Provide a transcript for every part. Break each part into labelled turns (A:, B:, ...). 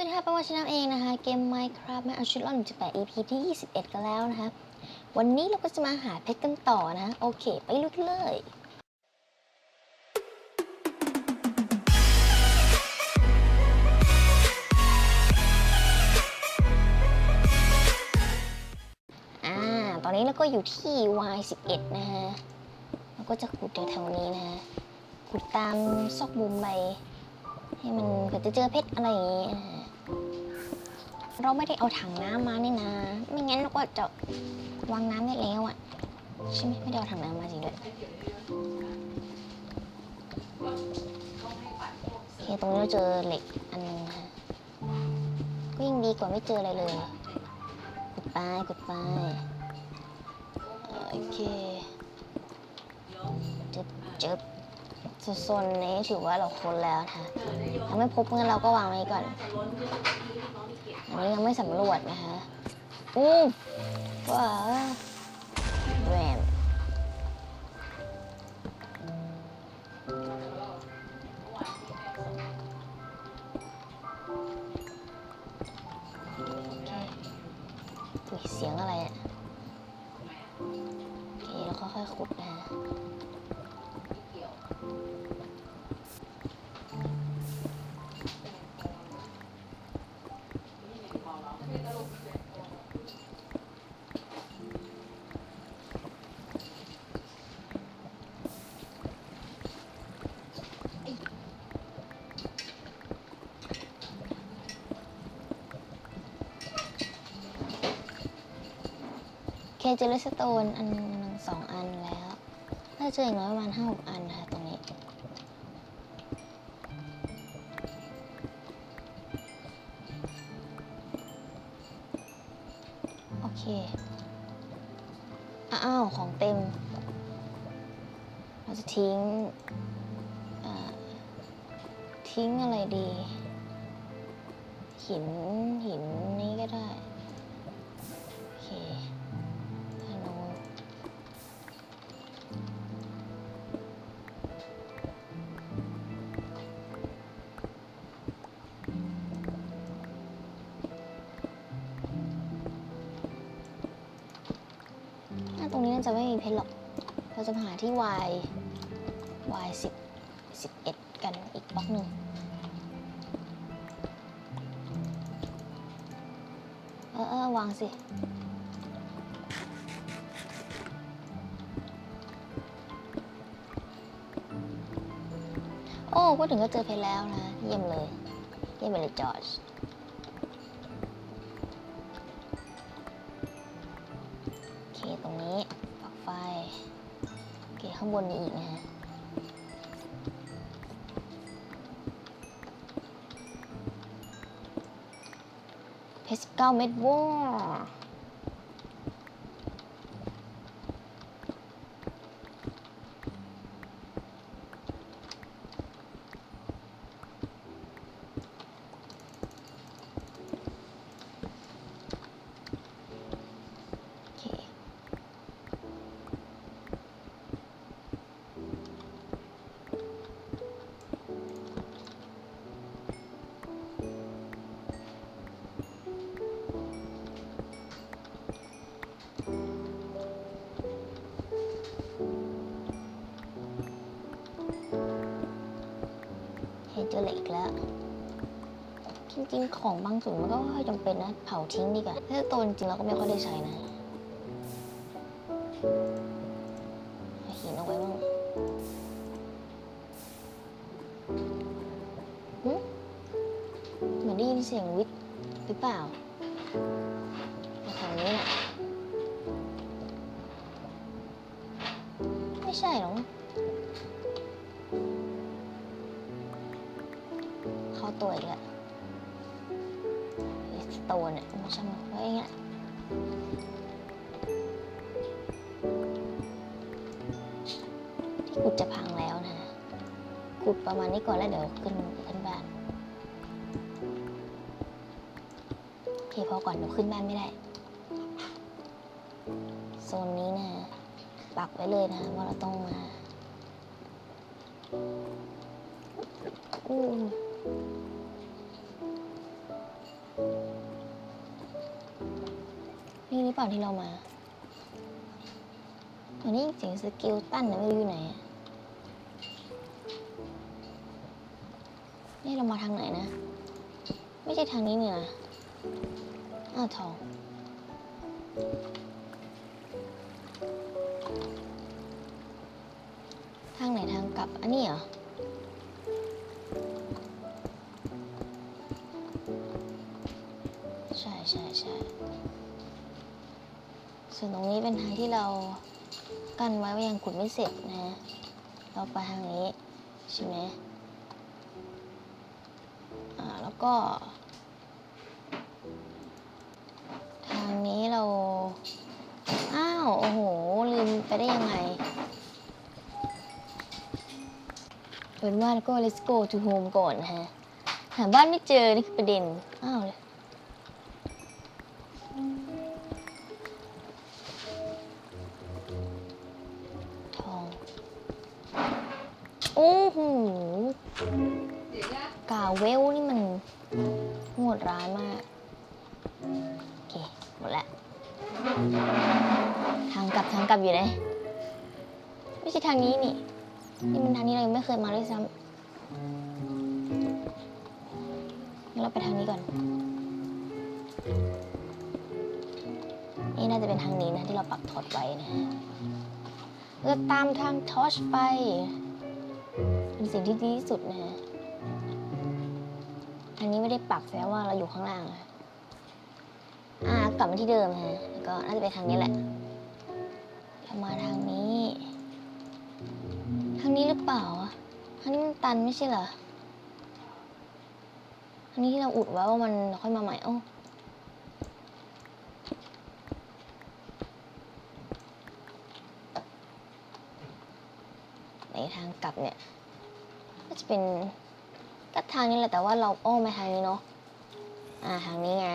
A: สวัสดีค่ะเป็นวันชนะเองนะคะ เกม Minecraft มาเอาชุดล่อน18 EP ที่ 21 กันแล้วนะคะ วันนี้เราก็จะมาหาเพชรกันต่อนะ โอเค ไปลุกนเลยอ่าตอนนี้เราก็อยู่ที่ Y11 นะฮะเราก็จะขุดแถวๆนี้นะฮะขุดตามซอกมุมไปให้มันเกิดจะเจอเพชรอะไรอย่างงี้นะฮะ เราไม่ได้เอาถังน้ำมานี่นะ ไม่งั้นเราก็จะวางน้ำได้แล้วอะใช่ไหมไม่ได้เอาถังน้ำมาจริงด้วยโอเคตรงนี้เราเจอเหล็กอันนึงนะฮะก็ยิ่งดีกว่าไม่เจออะไรเลยกดไปกดไปโอเคจึบจึ๊บโซนนี้ถือว่าเราค้นแล้วนะคะยังไม่พบงั้นเราก็วางไว้ก่อน อันนี้ยังไม่สำรวจนะคะอู้ว้า เคเจอเลสโตนอันหนึ่งสองอันแล้ว น่าจะเจออย่างน้อยประมาณห้าหกอันค่ะ น่าจะไม่มีเพชรหรอก เราจะมาหาที่ Y Y สิบสิบเอ็ดกันอีกบล็อกหนึ่งเออเออวางสิโอ้พูดถึงก็เจอเพชรแล้วนะ เยี่ยมเลย เยี่ยมไปเลยจอร์จางบนนี้อีกนะฮะเพชรเก้าเม็ดว้า ห็นเจอเหล็กอีกแล้ว จริงๆ ของบางส่วนมันก็ไม่ค่อยจำเป็นนะ เผาทิ้งดีกว่าถ้าโตจริงๆเราก็ไม่ค่อยได้ใช้นะหินเอาไว้บ้างเหมือนได้ยินเสียงวิทย์หรือเปล่า ขุดจะพังแล้วนะขุดประมาณนี้ก่อนแล้วเดี๋ยวขึ้นขึ้นบ้านพี่พอก่อนหนูขึ้นบ้านไม่ได้โซนนี้นะปักไว้เลยนะว่าเราต้องมาอู้นี่นี่เปล่าที่เรามาตอนนี้เสียงสกิลตั้นนะไม่รู้อยู่ไหนอะ เรามาทางไหนนะ ไม่ใช่ทางนี้นี่นะอ้าวทองทางไหนทางกลับ อันนี้เหรอ ใช่ใช่ใช่ส่วนตรงนี้เป็นทางที่เรากั้นไว้ว่ายังขุดไม่เสร็จนะ เราไปทางนี้ ใช่ไหม ก็ ทางนี้เรา อ้าว โอ้โห ลืมไปได้ยังไงเป็นว่าก็ let's go to home ก่อนฮะ หาบ้านไม่เจอ นี่คือประเด็น อ้าวเลย หมดและทางกลับทางกลับอยู่ไหนไม่ใช่ทางนี้นี่ นี่มันทางนี้เรายังไม่เคยมาด้วยซ้ำงั้นเราไปทางนี้ก่อน นี่น่าจะเป็นทางนี้นะที่เราปักทอดไว้นะฮะเราตามทางทอชไป เป็นสิ่งที่ดีที่สุดนะฮะ ทางนี้ไม่ได้ปักแปลว่าเราอยู่ข้างล่างอะอ่า กลับมาที่เดิมฮะแล้วก็น่าจะไปทางนี้แหละเรามาทางนี้ ทางนี้หรือเปล่าทางนี้มันตันไม่ใช่เหรอทางนี้ที่เราอุดไว้ว่ามันค่อยมาใหม่โอ้าในทางกลับเนี่ยก็จะเป็นก็ทางนี้แหละแต่ว่าเราอ้อมไปทางนี้เนาะอ่าทางนี้ไง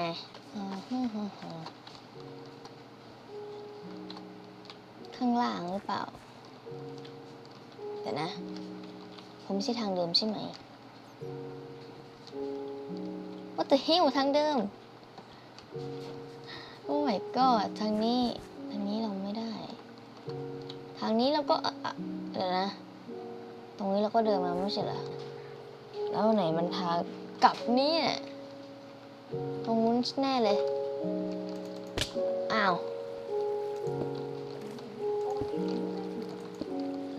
A: ข้างล่างหรือเปล่า เดี๋ยวนะ ผมไม่ใช่ทางเดิมใช่ไหม What the hell ทางเดิม โอ้ my god ทางนี้ทางนี้เราไม่ได้ ทางนี้เราก็เดี๋ยวนะ ตรงนี้เราก็เดินมาไม่ใช่เหรอแล้วไหนมันทางกลับเนี่ย ตรงนู้นแน่เลย อ้าว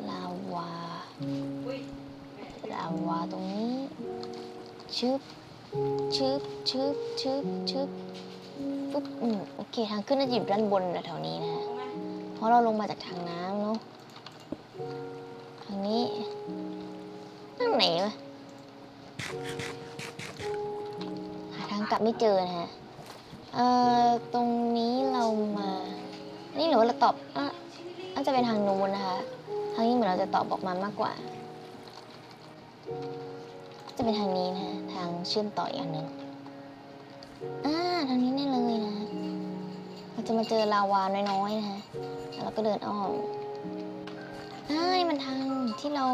A: ลาวา ลาวาตรงนี้ ชึบ ชึบ ชึบ ชึบ ชึบปุ๊บอืมโอเค ทางขึ้นน่าจะอยู่ด้านบนแถวๆนี้นะฮะเพราะเราลงมาจากทางน้ำเนาะ ทางนี้ ทางไหนวะ ลับไม่เจอนะฮะเอ่อตรงนี้เรามา นี่หรือว่าเราตอบอะน่าจะเป็นทางนู้นนะคะ ทางนี้เหมือนเราจะตอบออกมามากกว่า จะเป็นทางนี้นะฮะทางเชื่อมต่ออีกอันหนึ่งอ่าทางนี้แน่เลยนะเราจะมาเจอลาวาน้อยๆนะฮะแล้วเราก็เดินอ้อมอ่านี่มันทางที่เรา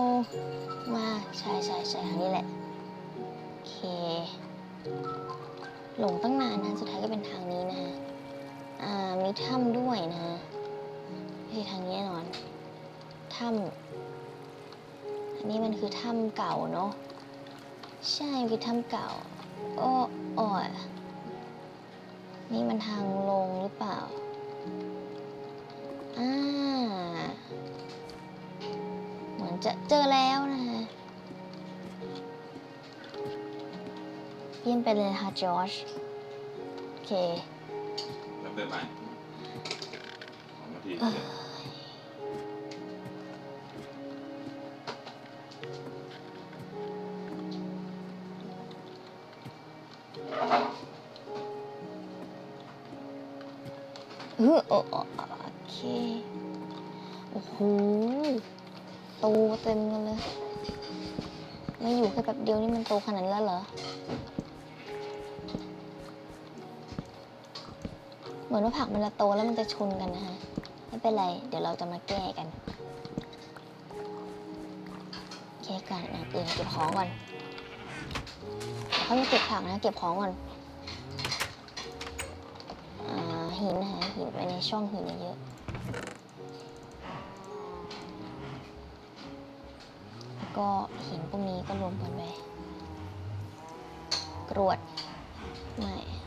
A: มาใช่ใช่ใช่ทางนี้แหละโอเค หลงตั้งนานนะสุดท้ายก็เป็นทางนี้นะฮะอ่ามีถ้ำด้วยนะฮะไม่ใช่ทางนี้แน่นอนถ้ำอันนี้มันคือถ้ำเก่าเนาะใช่คือถ้ำเก่าโอ้โอ้ยนี่มันทางลงหรือเปล่าอ่าเหมือนจะเจอแล้วนะฮะ ยี่ยมไปเลยค่ะจอชโอเค
B: แล้วเดินไปสองนาที
A: เอ้ยเออโอโอโอเค โอ้โหโตเต็มกันเลย ไม่อยู่แค่แป๊บเดียวนี่มันโตขนาดนี้แล้วเหรอ เหมือนว่าผักมันจะโตแล้วมันจะชนกันนะฮะไม่เป็นไร เดี๋ยวเราจะมาแก้กันแก้กันอย่างอื่นเก็บของก่อนเขามาเก็บผักนะ เก็บของก่อนอหินหาหินไปในช่องหินเยอะแล้วก็หินพวกนี้ก็รวมกันไปกรวดไม่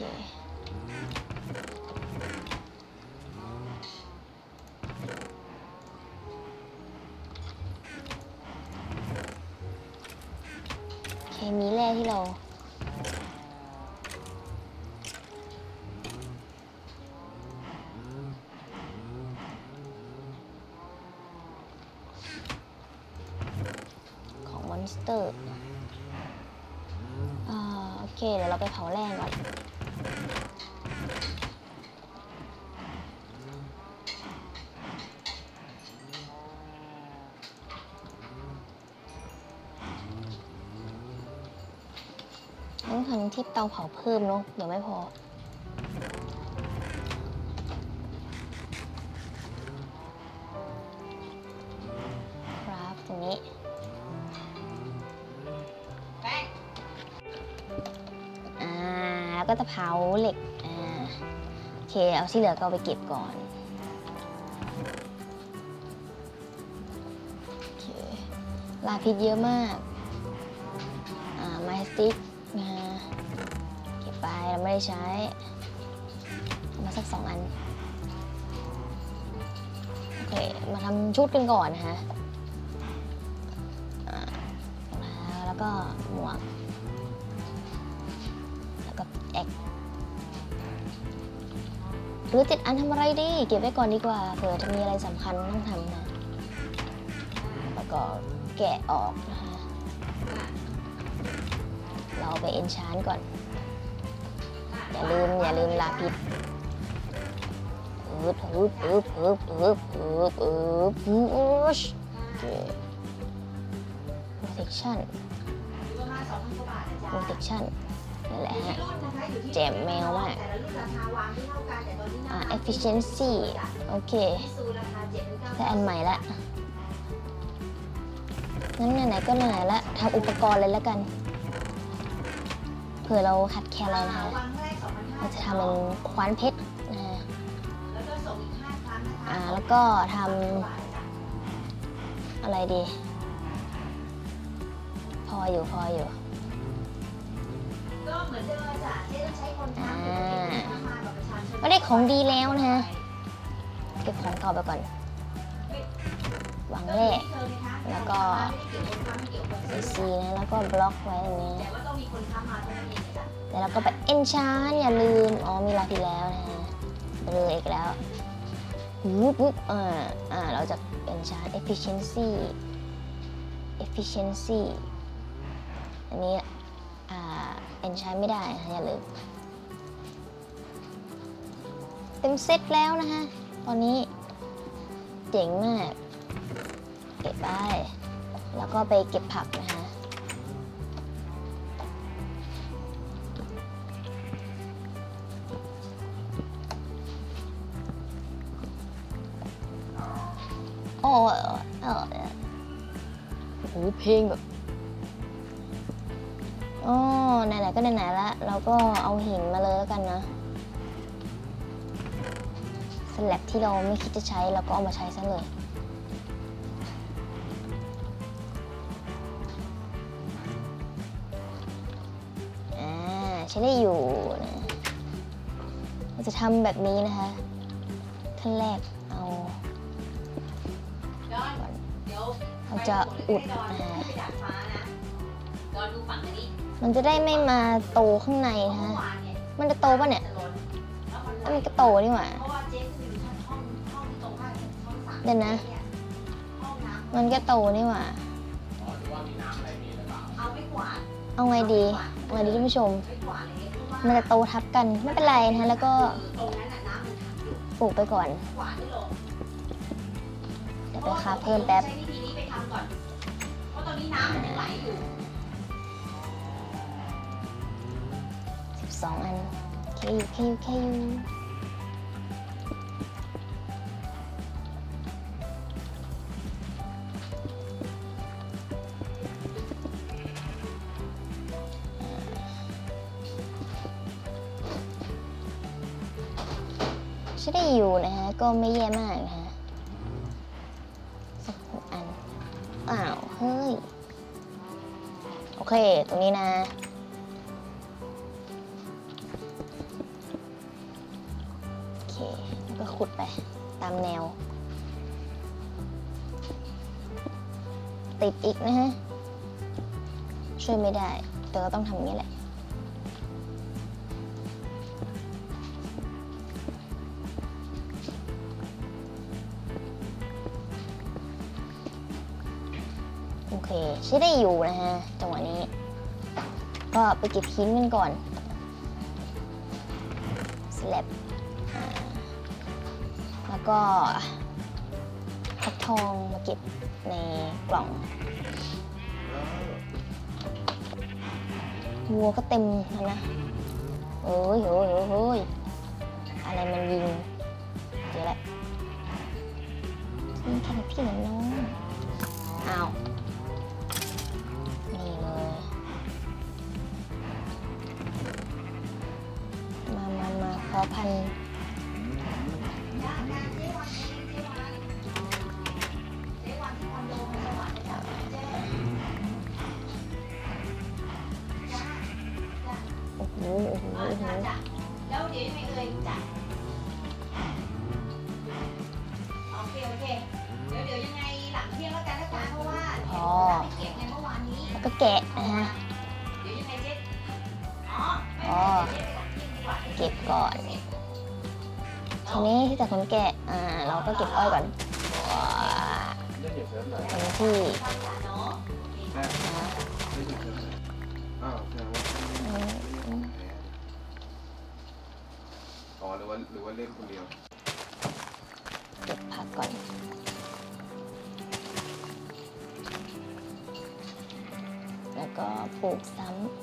A: เคโอเคมีแร่ที่เราของมอนสเตอร์อ่าโอเค เดี๋ยวเราไปเผาแร่ ต้องทำที่เตาเผาเพิ่มเนาะเดี๋ยวไม่พอ ครับตรงนี้อ่าแล้วก็จะเผาเหล็กอ่าโอเค เอาที่เหลือก็เอาไปเก็บก่อนโอเคลาพิษเยอะมาก อ่า ไม้สติ๊ก ใช้เอามาสักสองอัน โอเค มาทำชุดกันก่อนนะฮะแล้วก็หมวก แล้วก็แอกหรือติดอันทำอะไรดี เก็บไว้ก่อนดีกว่า เผื่อจะมีอะไรสำคัญต้องทำนะ แล้วก็แกะออกนะคะ เราไปเอนชานก่อน อย่าลืมอย่าลืมลาพิษอึบอึบอึบอึบอึบอึบอึบโอ้ชโอเค protection protection นั่นแหละฮะแจมแมวมากอ่า efficiency โอเคได้อันใหม่ละงั้นไหนๆก็ไหนๆละทำอุปกรณ์เลยละกัน เผื่อเราขัดแคลนอะไรนะคะ เราจะทำเป็นคว้านเพชรนะฮะอ่าแล้วก็ทำอะไรดี พออยู่พออยู่
C: ก็เหมือนเดิมจ้ะเจ๊ต้องใช้คนทำ
A: อ่า
C: มากับประชาชน
A: ก็ได้ของดีแล้วนะฮะเก็บของเก่าไปก่อนวางแร่แล้วก็ซีซีนะแล้วก็บล็อกไว้ตรงนี้
C: แต่ว่าต้องมีคน
A: แล้วเราก็ไปเอนชานอย่าลืม อ๋อมีลาพิษแล้วนะฮะเลยอีกแล้วปุ๊บปุ๊บอ่าอ่าเราจะเอนชาน efficiency efficiency อันนี้อ่าเอนชานไม่ได้นะอย่าลืม เต็มเซตแล้วนะคะตอนนี้เจ๋งมาก เก็บไป แล้วก็ไปเก็บผักนะคะ เพลงแบบอ๋อไหนๆก็ไหนๆและเราก็เอาหินมาเลยแล้วกันนะสแลบที่เราไม่คิดจะใช้เราก็เอามาใช้ซะเลยอ่าใช้ได้อยู่นะเราจะทำแบบนี้นะคะขั้นแรก เราจะอุดมันจะได้ไม่มาโตข้างในฮะ มันจะโตปะเนี่ย
C: มัน
A: ก็โตนี่หว่า
C: เดี๋
A: ยวนะ มันก็โตนี่หว่า
C: เอาไง
A: ดีเอาไงดีท่านผู้ชม
C: มั
A: นจะโตทับกันไม่เป็นไรนะแล้วก็ปลูกไปก่อน เดี๋ยวไปคาเพิ่มแป๊บ
C: น้ำมันยังไหลอยู่
A: สิบสองอันเคยูเคยูเคยูใช้ได้อยู่นะฮะ ก็ไม่แย่มากนะฮะ เค ตรงนี้นะ โอเค แล้วก็ขุดไปตามแนว ติดอีกนะฮะ ช่วยไม่ได้ ก็ไปเก็บหินกันก่อนสแลบแล้วก็พักทองมาเก็บในกล่องวัวก็เต็มแล้วนะเอ้ยเฮ้ยเฮ้ยเฮ้ยอะไรมันยิงเจอแล้วยิงแข่งพี่เหรอน้องอ้าว อพันโอ้โหโอ้โหโอ้โห
C: แล้วเดี๋ยวยังไงเอ่ยจ้ะโอเคโอเค เดี๋ยวเดี๋ยวยังไงหลังเที่ยงแล้วกันนะจ๊ะเพราะว่าเห็นว่าไม่เก็บไงเมื่อวานนี้
A: แล้วก็แกะ
C: ที
A: นี้ที่จากคนแกะ อ่า เราก็เก็บอ้อยก่อนว้า
B: ได้เก็บเสริมหน่อย
A: เต็มที่
C: ความจ๋าเนาะ
B: แม่
A: นะ
B: ได้เก็บเสริมหน่อยอ้าวแสดงว่า
A: อืมอืม
B: อ๋อหรือว่าหรือว่าเล่นคนเดียว
A: เก็บผักก่อน แล้วก็ปลูกซ้ำ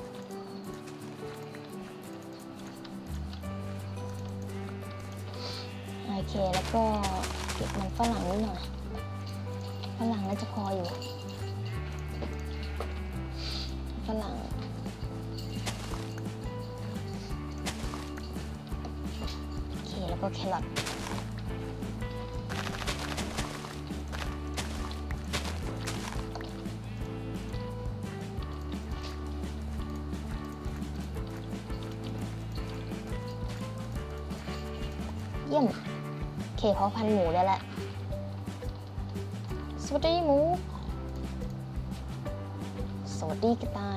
A: เค แล้วก็เก็บมันฝรั่งนิดหน่อยฝรั่งน่าจะพออยู่ฝรั่งโอเคแล้วก็แครอท เพาะพันธุ์หมูได้ละสวัสดีหมู สวัสดีกระต่าย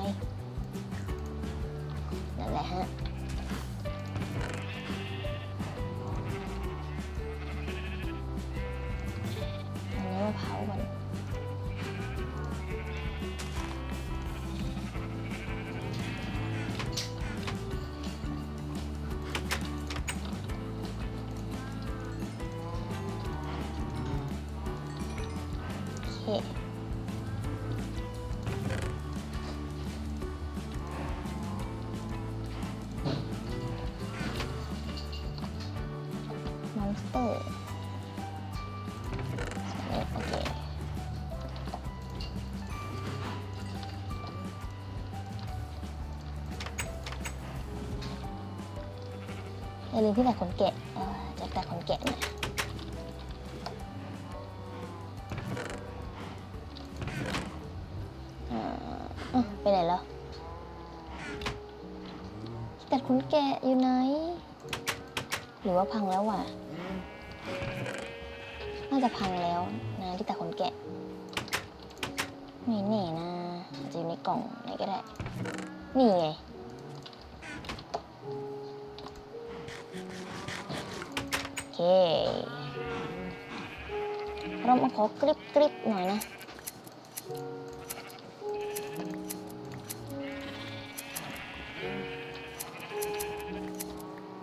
A: ที่แต่ขนแกะเออจะแต่ขนแกะหน่อยอ่าอะไปไหนแล้วแต่ขนแกะอยู่ไหน หรือว่าพังแล้ววะน่าจะพังแล้วนะที่แต่ขนแกะไม่แน่นะอาจจะอยู่ในกล่องไหนก็ได้ นี่ไง เรามาขอกริบกริบหน่อยนะ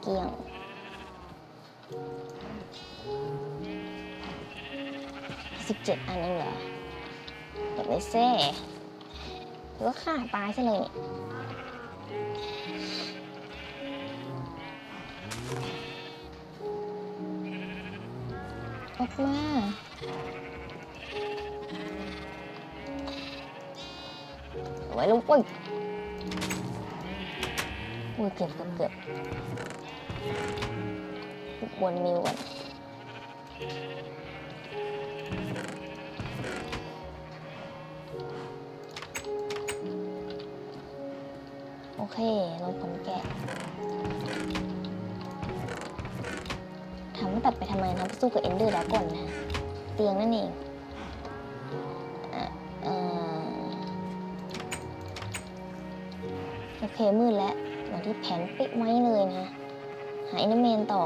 A: เกี่ยงสิบเจ็ดอันเองเหรอเก็บไว้เซ่หรือว่าฆ่าตายซะเลย ออกมาไว้ลงไปอุ้ยเกือบเกือบเกือบบนมิวก่อนโอเคลงผลแกะ ถามว่าตัดไปทำไมนะไปสู้กับเอนเดอร์ดราก่อนนะเตียงนั่นเองอ่อเอ่อโอเคมืดแล้วอย่างที่แผนปิ๊กไว้เลยนะหาเอนเดอร์แมนต่อ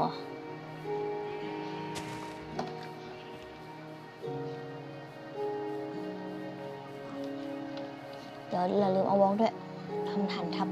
A: เดี๋ยวเราลืมเอาวอลด้วยทำฐานทับ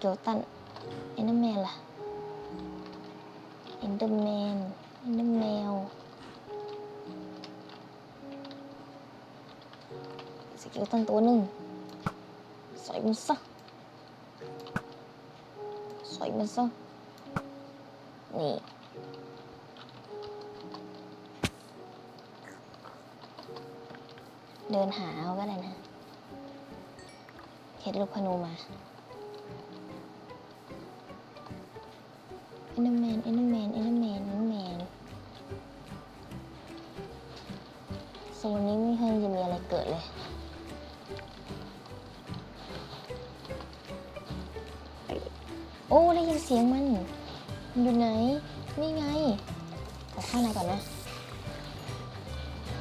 A: สเกลตันเอนเดอร์แมนล่ะเอนเดอร์แมนเอนเดอร์แมวสเกลตันตัวหนึ่งใส่มันซะใส่มันซะนี่เดินหาเอาก็ได้นะเฮ็ดลูกพนูมา โซนนี้ไม่เคยจะมีอะไรเกิดเลย โอ้ ได้ยินเสียงมันมันอยู่ไหน นี่ไง ขอเข้าในก่อนนะ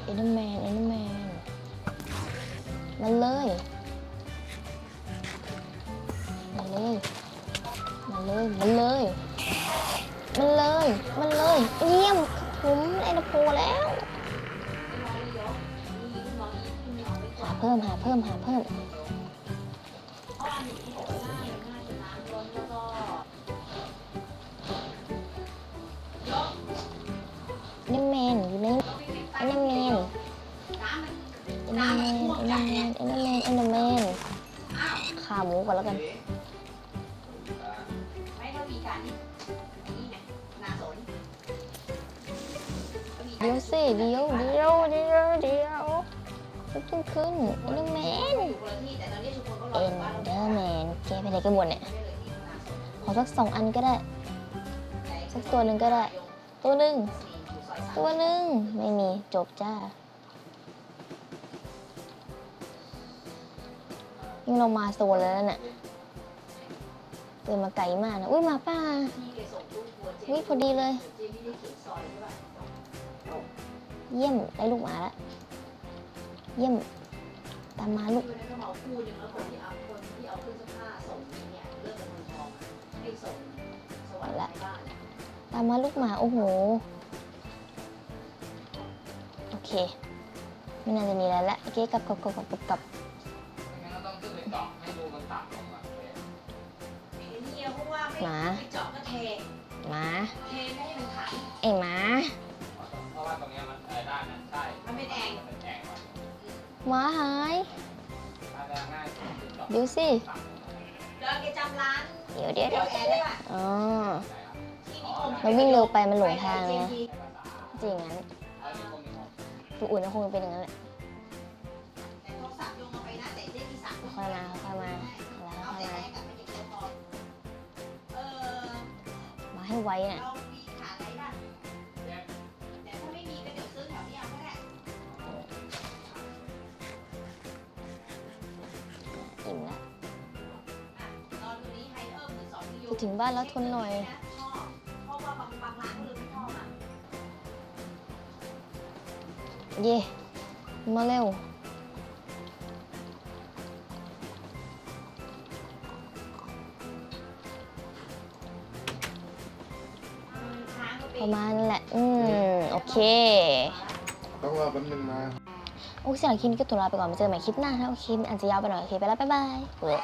A: เอนเดอร์แมนเอนเดอร์แมนมันเลยมันเลยมันเลยมันเลย มันเลย มันเลย เยี่ยมผมไอ้นโปแล้ว เพิ่ม หาเพิ่ม หาเพิ่มเนเดอร์แมนอยู่ในเอนเดอร์แมนเอนเดอร์แมนเอนเดอร์แมนเอนเดอร์แมนเนเดอร์แมนขาหมูก่อนแล้วกัน
C: ไม่ต้องมีการนี่นี่ไงนาสน
A: เดี๋ยวสิเดี๋ยวเดี๋ยวเดี๋ยวเดี๋ยว ลุกขึ้นขึ้นเอนเดอร์แมน
C: อยู่คนละที่แต่ตอนนี้ทุกคนก็รอ
A: เอ
C: อนเด
A: อร์แมนแกไปไหนกันหมดเนี่ย
C: ไม่ได้เลยที่นาสน
A: ขอสักสองอันก็ได้ สักตัวหนึ่งก็ได้ ตัวหนึ่งตัวหนึ่งไม่มีจบจ้านี่เรามาโซนแล้วนะเนี่ยเดินมาไกลมากนะอุ้ยมาป่าอุ้ยพอดีเลย
C: เจไม่ได้เขียนซอยใช่ป่ะ
A: เยี่ยมได้ลูกหมาแล้ว เยี่ยม ตามมาลูก
C: คือนั้นก็เหมาคู่หนึ่งแล้วคนที่เอาคนที่เอาเครื่องซักผ้าส่งเนี่ยเลิกกับเมืองทองให้ส่งสวรรค์ในบ้าน
A: ตามมาลูกหมา โอ้โห โอเค ไม่น่าจะมีอะไรละโอเคกับกลับกลับกลับกลับกลับ
B: หมา
A: หา
B: ยถ้าจะง่ายสุดคือเจาะ
A: ดูสิ
B: ต่ำลงมา
C: แล้วแกจำร้าน
A: เดี๋ยวเดี๋ยว
C: เดี๋
A: เดี๋
C: ย
A: ยวว
C: แอร์ได้ป่ะ
A: อ๋อ
C: ที่นิคม
A: เราวิ่งเร็วไปมันหลงทางไง
C: ป
A: จริงงั้น
B: เอาที่ตรงนี้หมด
A: ตัวอื่นก็คงเป็นอย่างนั้นแหละ
C: แต่โทรศัพท์โยงเอาไปนะแต่ได้ที่สั่ง
A: ค่อยมาค่อยมาแล้ว
C: เอา
A: ค่อย
C: แต่
A: มา
C: แอร์กับไม่ได้เกี่ยวพอเออ
A: มาให้ไวน่ะ ถึงบ้านแล้วทนหน่อย
C: ชอบเพราะว่าบางบางร้านเขาเลยไม่ชอบอะ
A: เย่มาเร็ว
C: ค้างก็
A: ป
C: เป็น
A: ระมาณนั้นแหละ อืม โอเค
D: รอแป๊บนึงนะ
A: โอเคสำหรับคลิปนี้ก็ตัวลาไปก่อนมาเจอกันใหม่คลิปหน้าถ้าโอเคมันอาจจะยาวไปหน่อย โอเค ไปแล้ว บ๊ายบายเว้ย